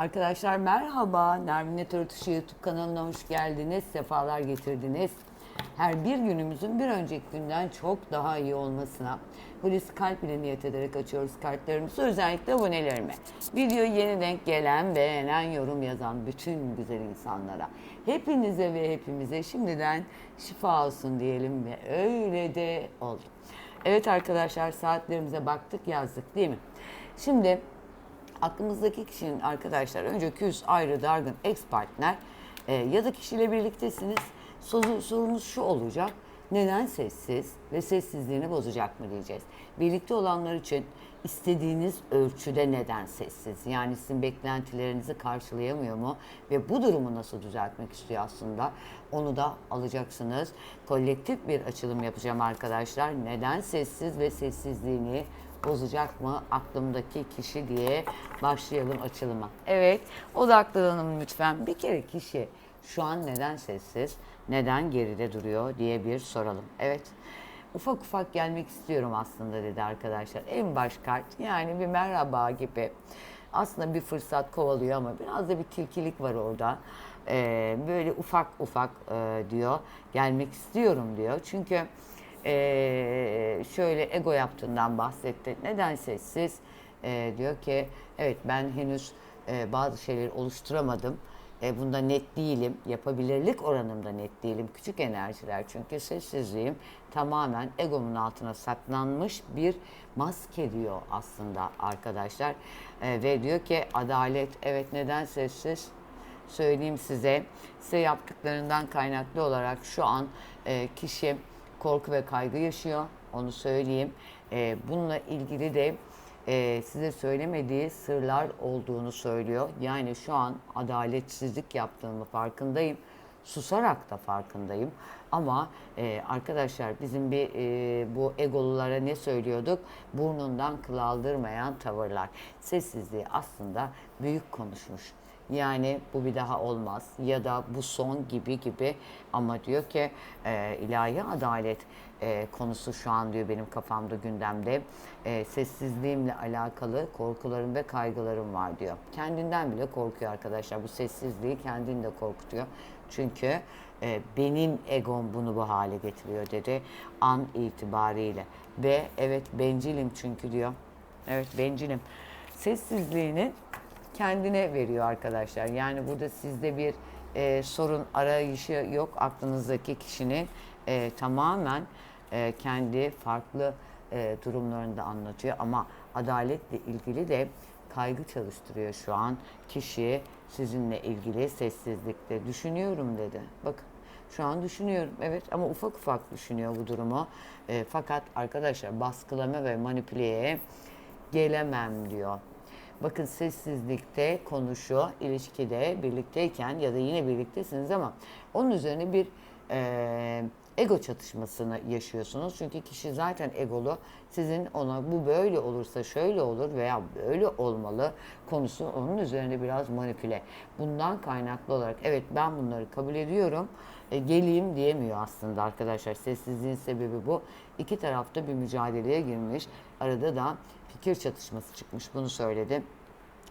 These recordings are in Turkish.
Arkadaşlar merhaba. Nermin Netörtüşü YouTube kanalına hoş geldiniz. Sefalar getirdiniz. Her bir günümüzün bir önceki günden çok daha iyi olmasına Hulusi Kalp ile niyet ederek açıyoruz kartlarımızı. Özellikle abonelerime. Videoyu yeni denk gelen, beğenen, yorum yazan bütün güzel insanlara. Hepinize ve hepimize şimdiden şifa olsun diyelim ve öyle de oldu. Evet arkadaşlar saatlerimize baktık yazdık değil mi? Şimdi aklımızdaki kişinin arkadaşlar önce küs, ayrı, dargın, ex partner e, ya da kişiyle birliktesiniz. Soru, sorumuz şu olacak. Neden sessiz ve sessizliğini bozacak mı diyeceğiz. Birlikte olanlar için istediğiniz ölçüde neden sessiz? Yani sizin beklentilerinizi karşılayamıyor mu? Ve bu durumu nasıl düzeltmek istiyor aslında? Onu da alacaksınız. Kolektif bir açılım yapacağım arkadaşlar. Neden sessiz ve sessizliğini bozacak mı aklımdaki kişi diye başlayalım açılıma. Evet, odaklanalım lütfen. Bir kere kişi şu an neden sessiz, neden geride duruyor diye bir soralım. Evet, ufak ufak gelmek istiyorum aslında dedi arkadaşlar. En baş kart yani bir merhaba gibi. Aslında bir fırsat kovalıyor ama biraz da bir tilkilik var orada. Ee, böyle ufak ufak e, diyor, gelmek istiyorum diyor. Çünkü ee, şöyle ego yaptığından bahsetti. Neden sessiz? Ee, diyor ki evet ben henüz e, bazı şeyleri oluşturamadım. E, bunda net değilim. Yapabilirlik oranımda net değilim. Küçük enerjiler çünkü sessizliğim tamamen egomun altına saklanmış bir maske diyor aslında arkadaşlar. E, ve diyor ki adalet evet neden sessiz? Söyleyeyim size. Size yaptıklarından kaynaklı olarak şu an e, kişi korku ve kaygı yaşıyor. Onu söyleyeyim. Ee, bununla ilgili de e, size söylemediği sırlar olduğunu söylüyor. Yani şu an adaletsizlik yaptığımı farkındayım. Susarak da farkındayım. Ama e, arkadaşlar bizim bir e, bu egolulara ne söylüyorduk? Burnundan kıl aldırmayan tavırlar. Sessizliği aslında büyük konuşmuş. Yani bu bir daha olmaz ya da bu son gibi gibi ama diyor ki e, ilahi adalet e, konusu şu an diyor benim kafamda gündemde e, sessizliğimle alakalı korkularım ve kaygılarım var diyor. Kendinden bile korkuyor arkadaşlar bu sessizliği kendini de korkutuyor. Çünkü e, benim egom bunu bu hale getiriyor dedi an itibariyle ve evet bencilim çünkü diyor. Evet bencilim. Sessizliğinin kendine veriyor arkadaşlar. Yani burada sizde bir e, sorun arayışı yok. Aklınızdaki kişinin e, tamamen e, kendi farklı e, durumlarını da anlatıyor. Ama adaletle ilgili de kaygı çalıştırıyor şu an. Kişi sizinle ilgili sessizlikte düşünüyorum dedi. Bakın şu an düşünüyorum evet ama ufak ufak düşünüyor bu durumu. E, fakat arkadaşlar baskılama ve manipüleye gelemem diyor. Bakın sessizlikte konuşuyor, ilişkide birlikteyken ya da yine birliktesiniz ama onun üzerine bir e, ego çatışmasını yaşıyorsunuz. Çünkü kişi zaten egolu. Sizin ona bu böyle olursa şöyle olur veya böyle olmalı konusu onun üzerine biraz manipüle. Bundan kaynaklı olarak evet ben bunları kabul ediyorum. E, geleyim diyemiyor aslında arkadaşlar. Sessizliğin sebebi bu. İki tarafta bir mücadeleye girmiş. Arada da fikir çatışması çıkmış. Bunu söyledim.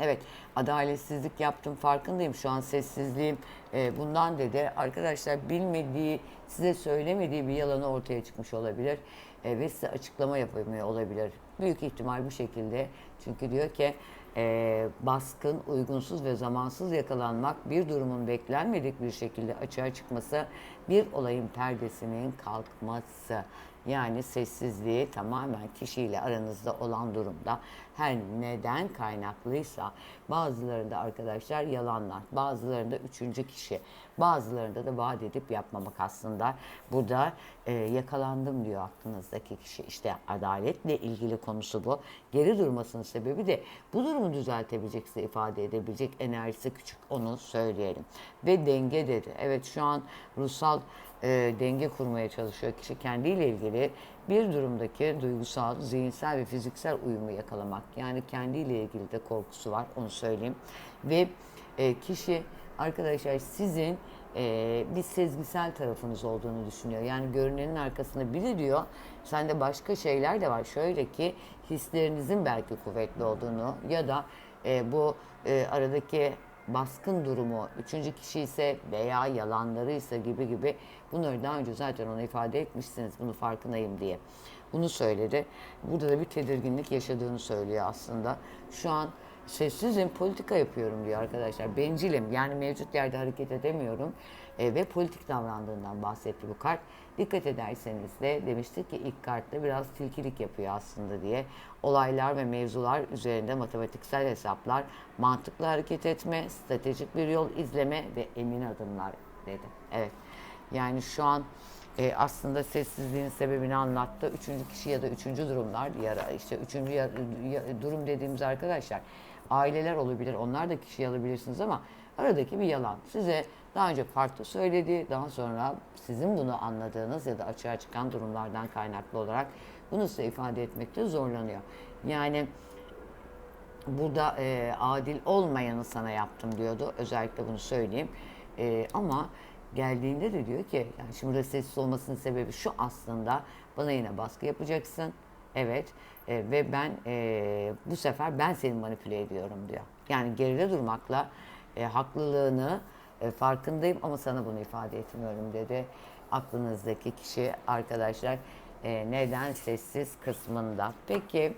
Evet, adaletsizlik yaptım farkındayım. Şu an sessizliğim e, bundan dedi. Arkadaşlar bilmediği, size söylemediği bir yalanı ortaya çıkmış olabilir. E, ve size açıklama yapamıyor olabilir. Büyük ihtimal bu şekilde. Çünkü diyor ki e, baskın, uygunsuz ve zamansız yakalanmak, bir durumun beklenmedik bir şekilde açığa çıkması, bir olayın perdesinin kalkması. Yani sessizliği tamamen kişiyle aranızda olan durumda her neden kaynaklıysa bazılarında arkadaşlar yalanlar, bazılarında üçüncü kişi, bazılarında da vaat edip yapmamak aslında. Burada e, yakalandım diyor aklınızdaki kişi. İşte adaletle ilgili konusu bu. Geri durmasının sebebi de bu durumu düzeltebilecek, size ifade edebilecek enerjisi küçük onu söyleyelim. Ve denge dedi. Evet şu an ruhsal e, denge kurmaya çalışıyor kişi kendiyle ilgili bir durumdaki duygusal, zihinsel ve fiziksel uyumu yakalamak. Yani kendiyle ilgili de korkusu var onu söyleyeyim. Ve e, kişi arkadaşlar sizin e, bir sezgisel tarafınız olduğunu düşünüyor. Yani görünenin arkasında biri diyor sende başka şeyler de var. Şöyle ki hislerinizin belki kuvvetli olduğunu ya da e, bu e, aradaki baskın durumu, üçüncü kişi ise veya yalanlarıysa gibi gibi bunları daha önce zaten ona ifade etmişsiniz. Bunu farkındayım diye. Bunu söyledi. Burada da bir tedirginlik yaşadığını söylüyor aslında. Şu an sessizim, politika yapıyorum diyor arkadaşlar. Bencilim, yani mevcut yerde hareket edemiyorum e, ve politik davrandığından bahsetti bu kart. Dikkat ederseniz de demiştik ki ilk kartta biraz tilkilik yapıyor aslında diye. Olaylar ve mevzular üzerinde matematiksel hesaplar, mantıklı hareket etme, stratejik bir yol izleme ve emin adımlar dedi. Evet. Yani şu an e, aslında sessizliğin sebebini anlattı. Üçüncü kişi ya da üçüncü durumlar, yara, işte üçüncü ya- ya- durum dediğimiz arkadaşlar aileler olabilir, onlar da kişiyi alabilirsiniz ama aradaki bir yalan. Size daha önce farklı söyledi, daha sonra sizin bunu anladığınız ya da açığa çıkan durumlardan kaynaklı olarak bunu size ifade etmekte zorlanıyor. Yani burada e, adil olmayanı sana yaptım diyordu. Özellikle bunu söyleyeyim. E, ama geldiğinde de diyor ki yani şimdi burada sessiz olmasının sebebi şu aslında bana yine baskı yapacaksın. Evet E, ve ben e, bu sefer ben seni manipüle ediyorum diyor. Yani geride durmakla e, haklılığını e, farkındayım ama sana bunu ifade etmiyorum dedi. Aklınızdaki kişi arkadaşlar e, neden sessiz kısmında. Peki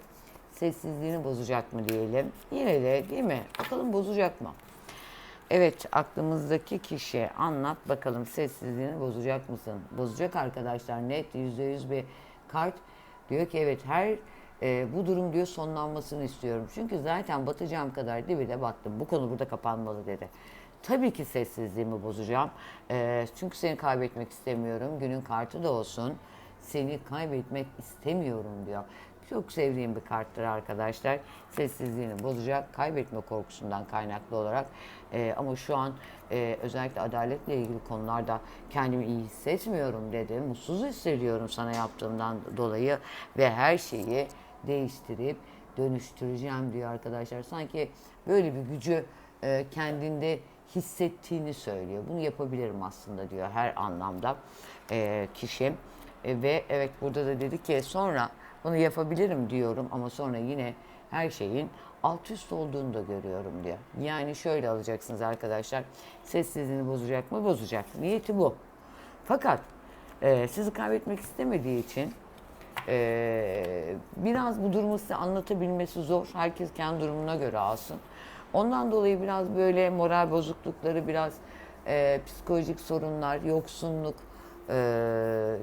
sessizliğini bozacak mı diyelim. Yine de değil mi? Bakalım bozacak mı? Evet aklımızdaki kişi anlat bakalım sessizliğini bozacak mısın? Bozacak arkadaşlar net yüzde yüz bir kart. Diyor ki evet her e, bu durum diyor sonlanmasını istiyorum. Çünkü zaten batacağım kadar dibi de battım. Bu konu burada kapanmalı dedi. Tabii ki sessizliğimi bozacağım. E, çünkü seni kaybetmek istemiyorum. Günün kartı da olsun. Seni kaybetmek istemiyorum diyor. Çok sevdiğim bir karttır arkadaşlar. Sessizliğini bozacak, kaybetme korkusundan kaynaklı olarak. Ee, ama şu an e, özellikle adaletle ilgili konularda kendimi iyi hissetmiyorum dedi. Mutsuz hissediyorum sana yaptığımdan dolayı ve her şeyi değiştirip dönüştüreceğim diyor arkadaşlar. Sanki böyle bir gücü e, kendinde hissettiğini söylüyor. Bunu yapabilirim aslında diyor her anlamda e, kişi. E, ve evet burada da dedi ki sonra bunu yapabilirim diyorum ama sonra yine her şeyin alt üst olduğunu da görüyorum diyor. Yani şöyle alacaksınız arkadaşlar. Sessizliğini bozacak mı? Bozacak. Niyeti bu. Fakat e, sizi kaybetmek istemediği için e, biraz bu durumu size anlatabilmesi zor. Herkes kendi durumuna göre alsın. Ondan dolayı biraz böyle moral bozuklukları, biraz e, psikolojik sorunlar, yoksunluk e,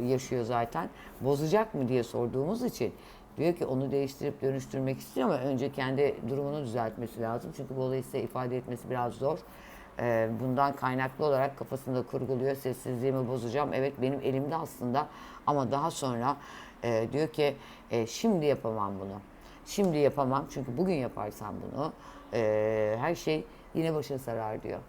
yaşıyor zaten. Bozacak mı diye sorduğumuz için diyor ki onu değiştirip dönüştürmek istiyor ama önce kendi durumunu düzeltmesi lazım. Çünkü bu olayı size ifade etmesi biraz zor. E, bundan kaynaklı olarak kafasında kurguluyor. Sessizliğimi bozacağım. Evet benim elimde aslında ama daha sonra e, diyor ki e, şimdi yapamam bunu. Şimdi yapamam çünkü bugün yaparsam bunu e, her şey yine başa sarar diyor.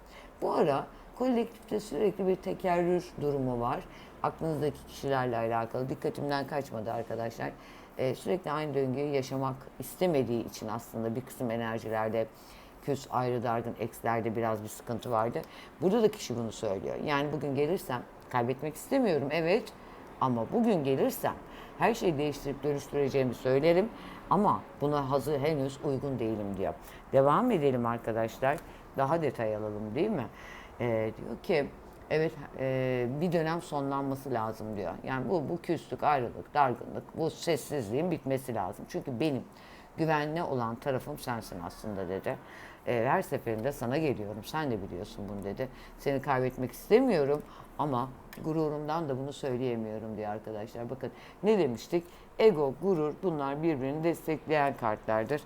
Bu ara kolektifte sürekli bir tekerrür durumu var. Aklınızdaki kişilerle alakalı dikkatimden kaçmadı arkadaşlar. E, sürekli aynı döngüyü yaşamak istemediği için aslında bir kısım enerjilerde küs, ayrı, dargın, ekslerde biraz bir sıkıntı vardı. Burada da kişi bunu söylüyor. Yani bugün gelirsem kaybetmek istemiyorum evet ama bugün gelirsem her şeyi değiştirip dönüştüreceğimi söylerim ama buna hazır henüz uygun değilim diyor. Devam edelim arkadaşlar. Daha detay alalım değil mi? Ee, diyor ki evet e, bir dönem sonlanması lazım diyor. Yani bu bu küslük, ayrılık, dargınlık, bu sessizliğin bitmesi lazım. Çünkü benim güvenli olan tarafım sensin aslında dedi. Ee, her seferinde sana geliyorum. Sen de biliyorsun bunu dedi. Seni kaybetmek istemiyorum ama gururumdan da bunu söyleyemiyorum diye arkadaşlar. Bakın ne demiştik? Ego, gurur bunlar birbirini destekleyen kartlardır.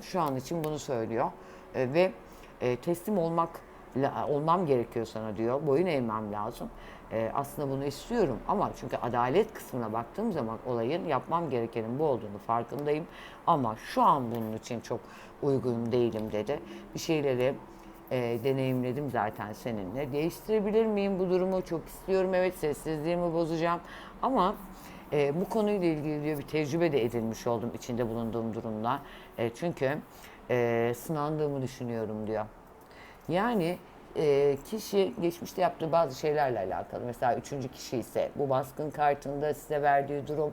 Şu an için bunu söylüyor. Ee, ve e, teslim olmak olmam gerekiyor sana diyor. Boyun eğmem lazım. Ee, aslında bunu istiyorum ama çünkü adalet kısmına baktığım zaman olayın yapmam gerekenin bu olduğunu farkındayım. Ama şu an bunun için çok uygun değilim dedi. Bir şeyleri e, deneyimledim zaten seninle. Değiştirebilir miyim bu durumu? Çok istiyorum. Evet sessizliğimi bozacağım. Ama e, bu konuyla ilgili diyor bir tecrübe de edinmiş oldum içinde bulunduğum durumla. E, çünkü e, sınandığımı düşünüyorum diyor. Yani e, kişi geçmişte yaptığı bazı şeylerle alakalı. Mesela üçüncü kişi ise bu baskın kartında size verdiği durum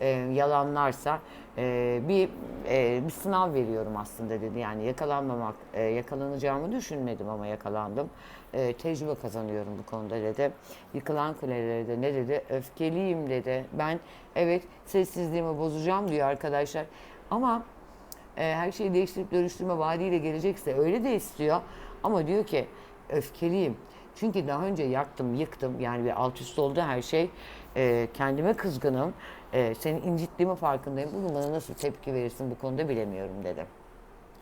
e, yalanlarsa e, bir e, bir sınav veriyorum aslında dedi. Yani yakalanmamak, e, yakalanacağımı düşünmedim ama yakalandım. E, tecrübe kazanıyorum bu konuda dedi. Yıkılan kulelere de ne dedi? Öfkeliyim dedi. Ben evet sessizliğimi bozacağım diyor arkadaşlar. Ama e, her şeyi değiştirip dönüştürme vaadiyle gelecekse öyle de istiyor. Ama diyor ki öfkeliyim. Çünkü daha önce yaktım, yıktım. Yani bir alt üst oldu her şey. E, kendime kızgınım. E, seni incittiğimi farkındayım. Bugün bana nasıl tepki verirsin bu konuda bilemiyorum dedi.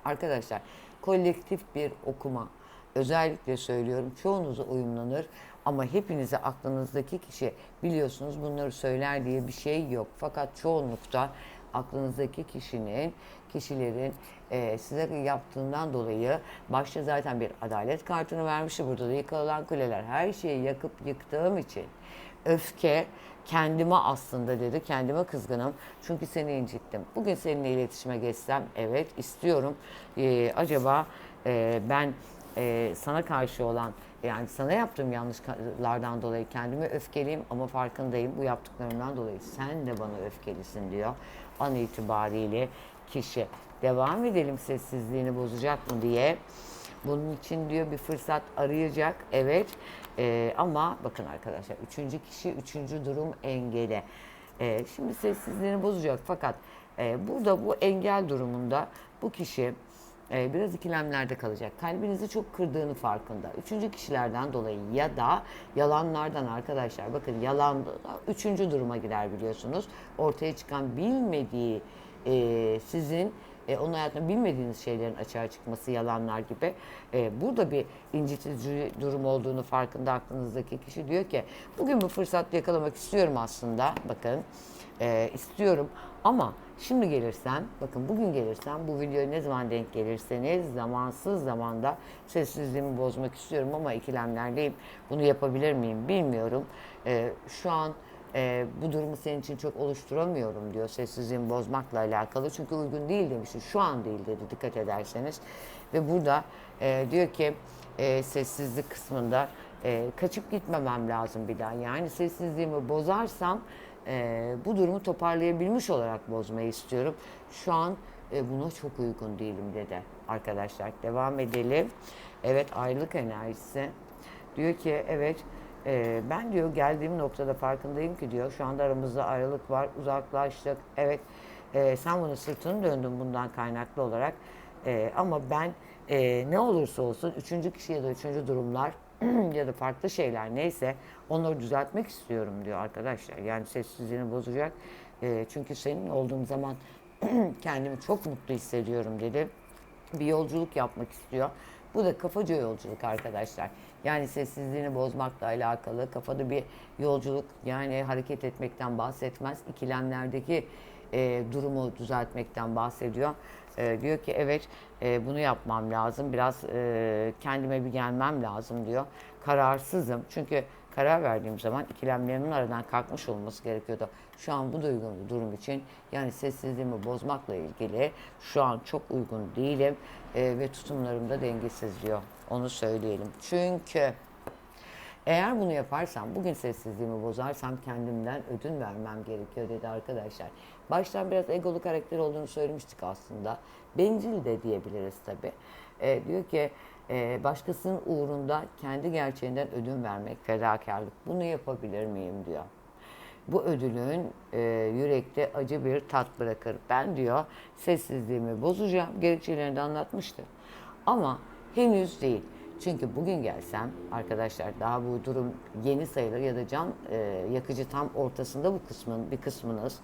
Arkadaşlar kolektif bir okuma. Özellikle söylüyorum çoğunuza uyumlanır ama hepinize aklınızdaki kişi biliyorsunuz bunları söyler diye bir şey yok. Fakat çoğunlukta aklınızdaki kişinin, kişilerin e, size yaptığından dolayı başta zaten bir adalet kartını vermişti. Burada da yıkılan kuleler. Her şeyi yakıp yıktığım için öfke kendime aslında dedi. Kendime kızgınım. Çünkü seni incittim. Bugün seninle iletişime geçsem evet istiyorum. Ee, acaba e, ben e, sana karşı olan yani sana yaptığım yanlışlardan dolayı kendime öfkeliyim ama farkındayım. Bu yaptıklarımdan dolayı sen de bana öfkelisin diyor. An itibariyle kişi. Devam edelim sessizliğini bozacak mı diye. Bunun için diyor bir fırsat arayacak. Evet. Ee, ama bakın arkadaşlar üçüncü kişi üçüncü durum engeli. Ee, şimdi sessizliğini bozacak fakat e, burada bu engel durumunda bu kişi e, biraz ikilemlerde kalacak. Kalbinizi çok kırdığını farkında. Üçüncü kişilerden dolayı ya da yalanlardan arkadaşlar bakın yalan üçüncü duruma gider biliyorsunuz. Ortaya çıkan bilmediği e, sizin e, onun hayatında bilmediğiniz şeylerin açığa çıkması, yalanlar gibi. E, burada bir incitici durum olduğunu farkında aklınızdaki kişi diyor ki bugün bu fırsatı yakalamak istiyorum aslında. Bakın e, istiyorum ama şimdi gelirsem, bakın bugün gelirsem bu videoya ne zaman denk gelirseniz zamansız zamanda sessizliğimi bozmak istiyorum ama ikilemlerdeyim. Bunu yapabilir miyim bilmiyorum. E, şu an e, bu durumu senin için çok oluşturamıyorum diyor sessizliğimi bozmakla alakalı. Çünkü uygun değil demişti. Şu an değil dedi dikkat ederseniz. Ve burada e, diyor ki e, sessizlik kısmında e, kaçıp gitmemem lazım bir daha. Yani sessizliğimi bozarsam e, bu durumu toparlayabilmiş olarak bozmayı istiyorum. Şu an e, buna çok uygun değilim dedi arkadaşlar. Devam edelim. Evet aylık enerjisi. Diyor ki evet ee, ben diyor geldiğim noktada farkındayım ki diyor şu anda aramızda ayrılık var, uzaklaştık. Evet e, sen bunu sırtını döndün bundan kaynaklı olarak. E, ama ben e, ne olursa olsun üçüncü kişi ya da üçüncü durumlar ya da farklı şeyler neyse onları düzeltmek istiyorum diyor arkadaşlar. Yani sessizliğini bozacak. E, çünkü senin olduğum zaman kendimi çok mutlu hissediyorum dedi. Bir yolculuk yapmak istiyor. Bu da kafaca yolculuk arkadaşlar. Yani sessizliğini bozmakla alakalı kafada bir yolculuk yani hareket etmekten bahsetmez. İkilemlerdeki e, durumu düzeltmekten bahsediyor. E, diyor ki evet e, bunu yapmam lazım. Biraz e, kendime bir gelmem lazım diyor. Kararsızım. Çünkü karar verdiğim zaman ikilemlerimin aradan kalkmış olması gerekiyordu. Şu an bu duygun durum için yani sessizliğimi bozmakla ilgili şu an çok uygun değilim e, ve tutumlarım da dengesiz diyor. Onu söyleyelim. Çünkü eğer bunu yaparsam, bugün sessizliğimi bozarsam kendimden ödün vermem gerekiyor dedi arkadaşlar. Baştan biraz egolu karakter olduğunu söylemiştik aslında. Bencil de diyebiliriz tabii. E, diyor ki e, başkasının uğrunda kendi gerçeğinden ödün vermek, fedakarlık. Bunu yapabilir miyim diyor. Bu ödülün e, yürekte acı bir tat bırakır. Ben diyor sessizliğimi bozacağım. Gerekçelerini de anlatmıştı. Ama henüz değil. Çünkü bugün gelsem arkadaşlar daha bu durum yeni sayılır ya da can e, yakıcı tam ortasında bu kısmın bir kısmınız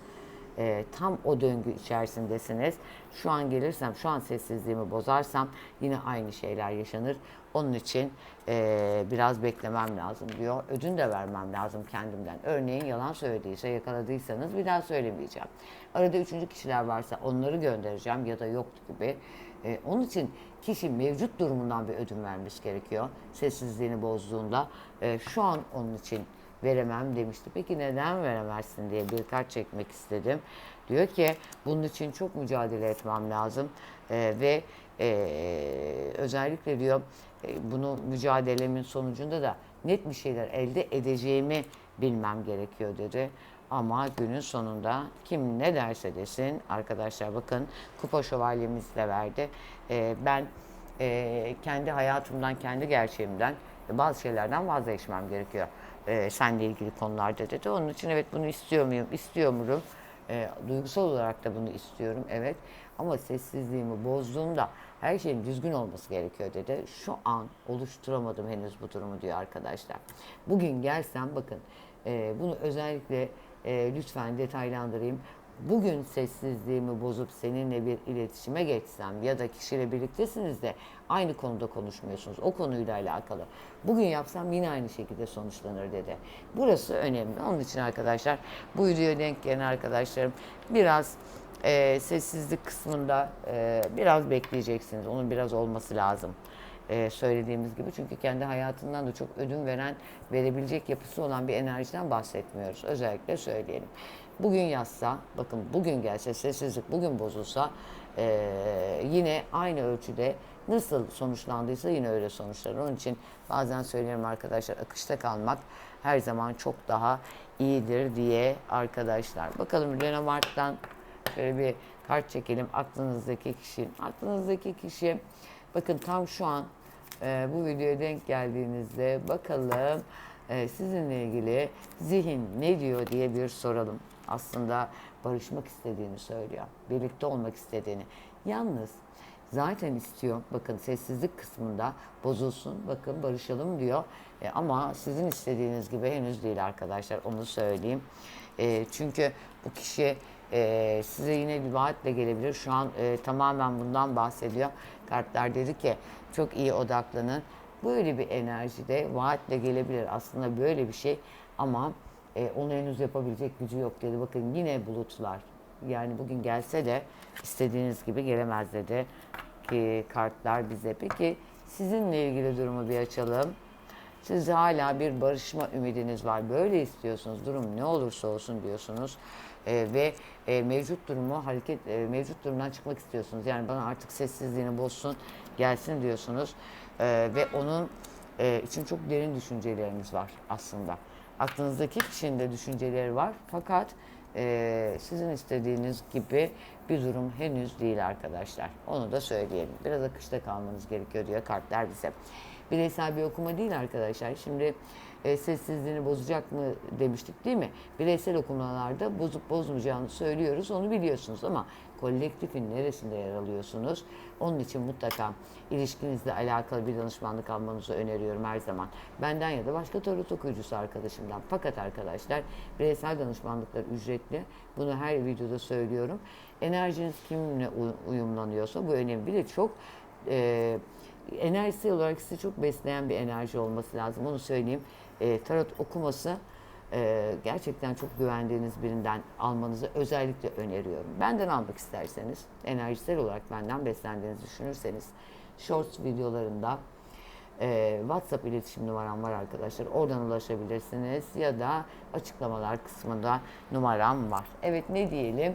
e, tam o döngü içerisindesiniz. Şu an gelirsem, şu an sessizliğimi bozarsam yine aynı şeyler yaşanır. Onun için e, biraz beklemem lazım diyor. Ödün de vermem lazım kendimden. Örneğin yalan söylediyse, yakaladıysanız bir daha söylemeyeceğim. Arada üçüncü kişiler varsa onları göndereceğim ya da yok gibi. E, onun için kişi mevcut durumundan bir ödün vermesi gerekiyor. Sessizliğini bozduğunda. E, şu an onun için veremem demişti. Peki neden veremezsin diye bir kart çekmek istedim. Diyor ki bunun için çok mücadele etmem lazım ee, ve e, özellikle diyor e, bunu mücadelemin sonucunda da net bir şeyler elde edeceğimi bilmem gerekiyor dedi. Ama günün sonunda kim ne derse desin arkadaşlar bakın kupa şövalyemiz de verdi. Ee, ben e, kendi hayatımdan, kendi gerçeğimden bazı şeylerden vazgeçmem gerekiyor. Ee, seninle ilgili konularda dedi. Onun için evet bunu istiyor muyum? İstiyor muyum? Ee, duygusal olarak da bunu istiyorum evet. Ama sessizliğimi bozduğumda her şeyin düzgün olması gerekiyor dedi. Şu an oluşturamadım henüz bu durumu diyor arkadaşlar. Bugün gelsem bakın e, bunu özellikle e, lütfen detaylandırayım. Bugün sessizliğimi bozup seninle bir iletişime geçsem ya da kişiyle birliktesiniz de aynı konuda konuşmuyorsunuz. O konuyla alakalı. Bugün yapsam yine aynı şekilde sonuçlanır dedi. Burası önemli. Onun için arkadaşlar bu videoya denk gelen arkadaşlarım biraz e, sessizlik kısmında e, biraz bekleyeceksiniz. Onun biraz olması lazım. E, söylediğimiz gibi çünkü kendi hayatından da çok ödün veren, verebilecek yapısı olan bir enerjiden bahsetmiyoruz. Özellikle söyleyelim. Bugün yazsa, bakın bugün gelse, sessizlik bugün bozulsa e, yine aynı ölçüde nasıl sonuçlandıysa yine öyle sonuçlanır. Onun için bazen söylerim arkadaşlar akışta kalmak her zaman çok daha iyidir diye arkadaşlar. Bakalım Lenormand'dan Şöyle bir kart çekelim aklınızdaki kişi. Aklınızdaki kişi bakın tam şu an e, bu videoya denk geldiğinizde bakalım e, sizinle ilgili zihin ne diyor diye bir soralım. Aslında barışmak istediğini söylüyor. Birlikte olmak istediğini. Yalnız zaten istiyor. Bakın sessizlik kısmında bozulsun. Bakın barışalım diyor. E, ama sizin istediğiniz gibi henüz değil arkadaşlar. Onu söyleyeyim. E, çünkü bu kişi e, size yine bir vaatle gelebilir. Şu an e, tamamen bundan bahsediyor. Kartlar dedi ki çok iyi odaklanın. Böyle bir enerjide vaatle gelebilir. Aslında böyle bir şey ama e, onu henüz yapabilecek gücü yok dedi. Bakın yine bulutlar. Yani bugün gelse de istediğiniz gibi gelemez dedi ki kartlar bize. Peki sizinle ilgili durumu bir açalım. Siz hala bir barışma ümidiniz var. Böyle istiyorsunuz. Durum ne olursa olsun diyorsunuz. Ee, ve e, mevcut durumu hareket e, mevcut durumdan çıkmak istiyorsunuz. Yani bana artık sessizliğini bozsun, gelsin diyorsunuz. Ee, ve onun e, için çok derin düşünceleriniz var aslında. Aklınızdaki kişinin de düşünceleri var. Fakat e, sizin istediğiniz gibi bir durum henüz değil arkadaşlar. Onu da söyleyelim. Biraz akışta kalmanız gerekiyor diyor kartlar bize. Bireysel bir okuma değil arkadaşlar. Şimdi e, sessizliğini bozacak mı demiştik değil mi? Bireysel okumalarda bozup bozmayacağını söylüyoruz. Onu biliyorsunuz ama kolektifin neresinde yer alıyorsunuz? Onun için mutlaka ilişkinizle alakalı bir danışmanlık almanızı öneriyorum her zaman. Benden ya da başka tarot okuyucusu arkadaşımdan. Fakat arkadaşlar bireysel danışmanlıklar ücretli. Bunu her videoda söylüyorum. Enerjiniz kiminle uyumlanıyorsa bu önemli. Bir de çok e, enerjisi olarak sizi çok besleyen bir enerji olması lazım. Onu söyleyeyim. E, tarot okuması e, gerçekten çok güvendiğiniz birinden almanızı özellikle öneriyorum. Benden almak isterseniz, enerjisel olarak benden beslendiğinizi düşünürseniz, shorts videolarında e, WhatsApp iletişim numaram var arkadaşlar. Oradan ulaşabilirsiniz ya da açıklamalar kısmında numaram var. Evet ne diyelim?